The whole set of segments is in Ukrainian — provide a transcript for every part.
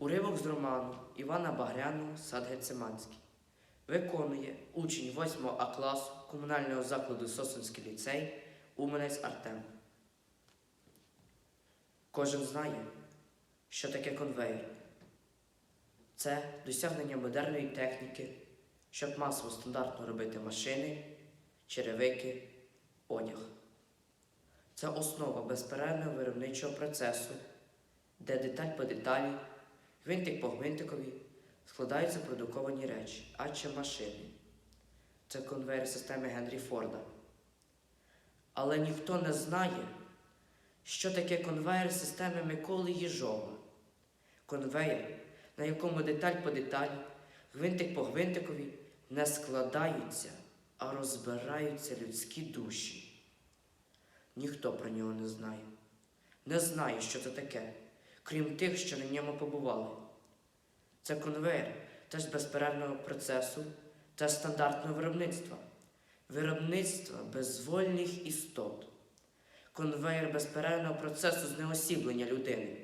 Уривок з роману Івана Багряного Сад Гециманський. Виконує учень 8 А класу комунального закладу Сосинський ліцей Уманець Артем. Кожен знає, що таке конвейер. Це досягнення модерної техніки, щоб масово стандартно робити машини, черевики, одяг. Це основа безперервного виробничого процесу, де деталь по деталі, гвинтик по гвинтикові складаються продуковані речі, а чи машини. Це конвейер системи Генрі Форда. Але ніхто не знає, що таке конвейер системи Миколи Єжова. Конвейер, на якому деталь по деталі, гвинтик по гвинтикові не складаються, а розбираються людські душі. Ніхто про нього не знає. Не знає, що це таке, крім тих, що на ньому побували. Це конвейер теж безперервного процесу та стандартного виробництва, виробництва безвольних істот, конвейер безперервного процесу знеосіблення людини,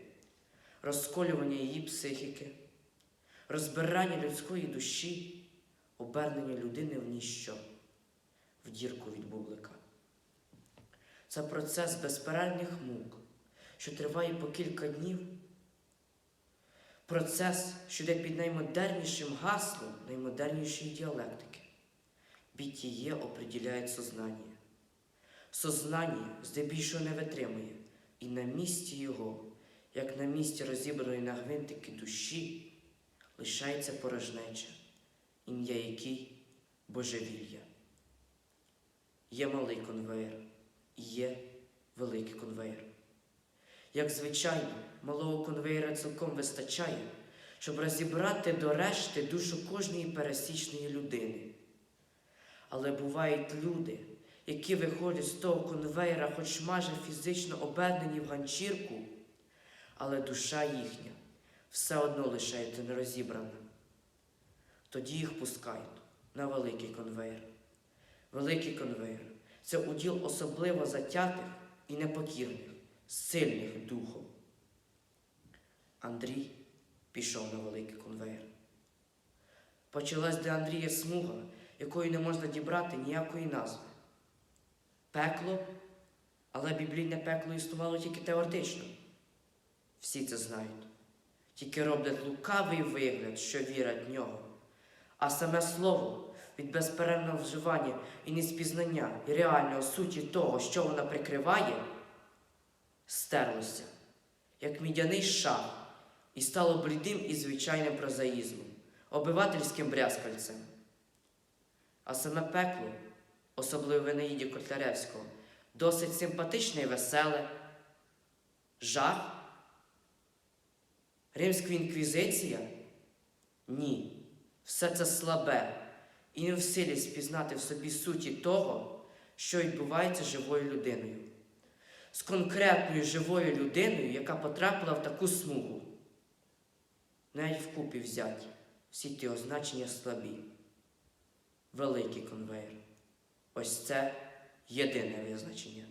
розколювання її психіки, розбирання людської душі, обернення людини в ніщо, в дірку від бублика. Це процес безперервних мук, що триває по кілька днів. Процес, що йде під наймодернішим гаслом наймодернішої діалектики. Бітіє оприділяє сознання. Сознання здебільшого не витримує, і на місці його, як на місці розібраної на гвинтики душі, лишається порожнеча, ім'я якій божевілля. Є малий конвейер і є великий конвейер. Як звичайно, малого конвейера цілком вистачає, щоб розібрати до решти душу кожної пересічної людини. Але бувають люди, які виходять з того конвейера, хоч майже фізично обернені в ганчірку, але душа їхня все одно лишається нерозібрана. Тоді їх пускають на великий конвейер. Великий конвейер це уділ особливо затятих і непокірних, сильних духом. Андрій пішов на великий конвейер. Почалась для Андрія смуга, якої не можна дібрати ніякої назви. Пекло, але біблійне пекло існувало тільки теоретично. Всі це знають. Тільки роблять лукавий вигляд, що вірять в нього. А саме слово від безперервного вживання і неспізнання і реального суті того, що вона прикриває, стерлося, як мідяний шах, і стало блідим і звичайним прозаїзмом, обивательським брязкальцем. А саме пекло, особливо в Енеїді Котляревського, досить симпатичне і веселе, жах. Римська інквізиція? Ні, все це слабе і не в силі спізнати в собі суті того, що відбувається живою людиною, з конкретною живою людиною, яка потрапила в таку смугу. Навіть вкупі взяті всі ті означення слабі. Великий конвейер. Ось це єдине визначення.